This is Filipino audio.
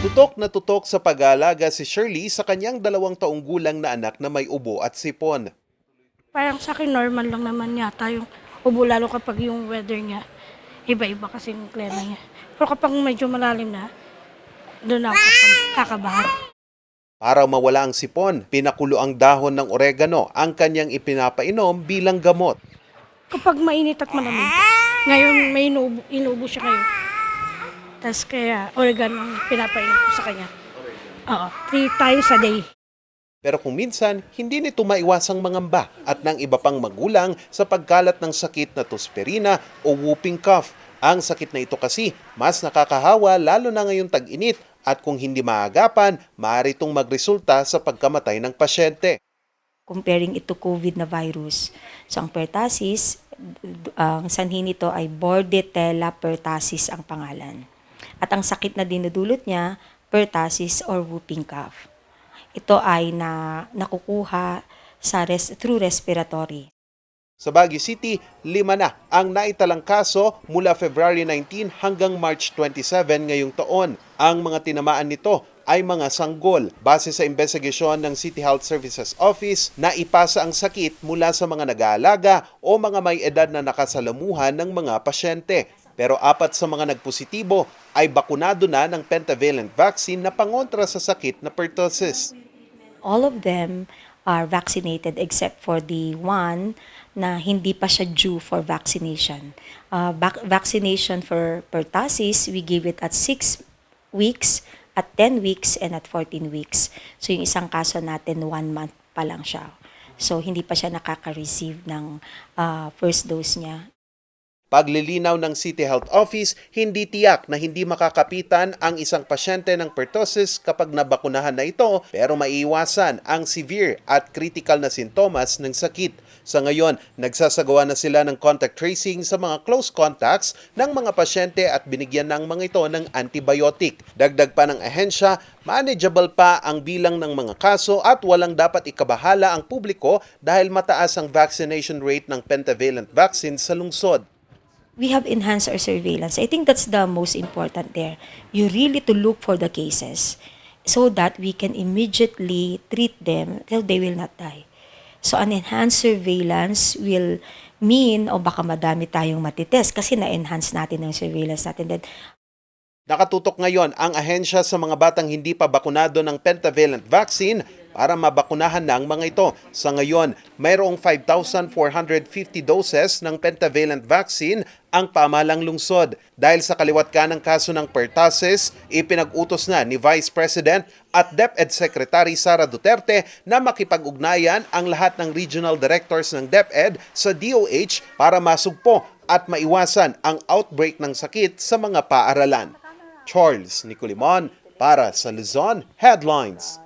Tutok na tutok sa pag-aalaga si Shirley sa kanyang dalawang taong gulang na anak na may ubo at sipon. Parang sa akin normal lang naman yata yung ubo lalo kapag yung weather niya. Iba-iba kasi yung klima niya. Pero kapag medyo malalim na, doon ako kakab- kakabahan. Para mawala ang sipon, pinakulo ang dahon ng oregano ang kanyang ipinapainom bilang gamot. Kapag mainit at malamig, ngayon may inuubo, inuubo siya kayo. Tapos kaya oregano ang pinapainom ko sa kanya. Oo, three times a day. Pero kung minsan, hindi nito maiwasang mangamba at ng iba pang magulang sa pagkalat ng sakit na tosperina o whooping cough. Ang sakit na ito kasi mas nakakahawa lalo na ngayong tag-init at kung hindi maagapan, maaari itong magresulta sa pagkamatay ng pasyente. comparing ito COVID na virus. So, ang pertussis, ang sanhi nito ay Bordetella pertussis ang pangalan. At ang sakit na dinudulot niya, pertussis or whooping cough. Ito ay na nakukuha sa res, through respiratory. Sa Baguio City, lima na ang naitalang kaso mula February 19 hanggang March 27 ngayong taon. Ang mga tinamaan nito ay mga sanggol. Base sa investigasyon ng City Health Services Office, na ipasa ang sakit mula sa mga nag-aalaga o mga may edad na nakasalamuhan ng mga pasyente. Pero apat sa mga nagpositibo ay bakunado na ng pentavalent vaccine na pangontra sa sakit na pertussis. All of them are vaccinated except for the one na hindi pa siya due for vaccination. Uh, vac- vaccination for pertussis, we give it at 6 weeks, at 10 weeks, and at 14 weeks. So yung isang kaso natin, 1 month pa lang siya. So hindi pa siya nakaka-receive ng uh, first dose niya. Paglilinaw ng City Health Office, hindi tiyak na hindi makakapitan ang isang pasyente ng pertussis kapag nabakunahan na ito pero maiiwasan ang severe at critical na sintomas ng sakit. Sa ngayon, nagsasagawa na sila ng contact tracing sa mga close contacts ng mga pasyente at binigyan ng mga ito ng antibiotic. Dagdag pa ng ahensya, manageable pa ang bilang ng mga kaso at walang dapat ikabahala ang publiko dahil mataas ang vaccination rate ng pentavalent vaccine sa lungsod. We have enhanced our surveillance. I think that's the most important there. You really to look for the cases so that we can immediately treat them till they will not die. So an enhanced surveillance will mean o baka madami tayong matitest kasi na-enhance natin ang surveillance natin. Then Nakatutok ngayon ang ahensya sa mga batang hindi pa bakunado ng pentavalent vaccine para mabakunahan na ang mga ito. Sa ngayon, mayroong 5,450 doses ng pentavalent vaccine ang pamalang lungsod. Dahil sa kaliwat ka ng kaso ng pertussis, ipinag-utos na ni Vice President at DepEd Secretary Sara Duterte na makipag-ugnayan ang lahat ng regional directors ng DepEd sa DOH para masugpo at maiwasan ang outbreak ng sakit sa mga paaralan. Charles Nicolimon para sa Luzon Headlines.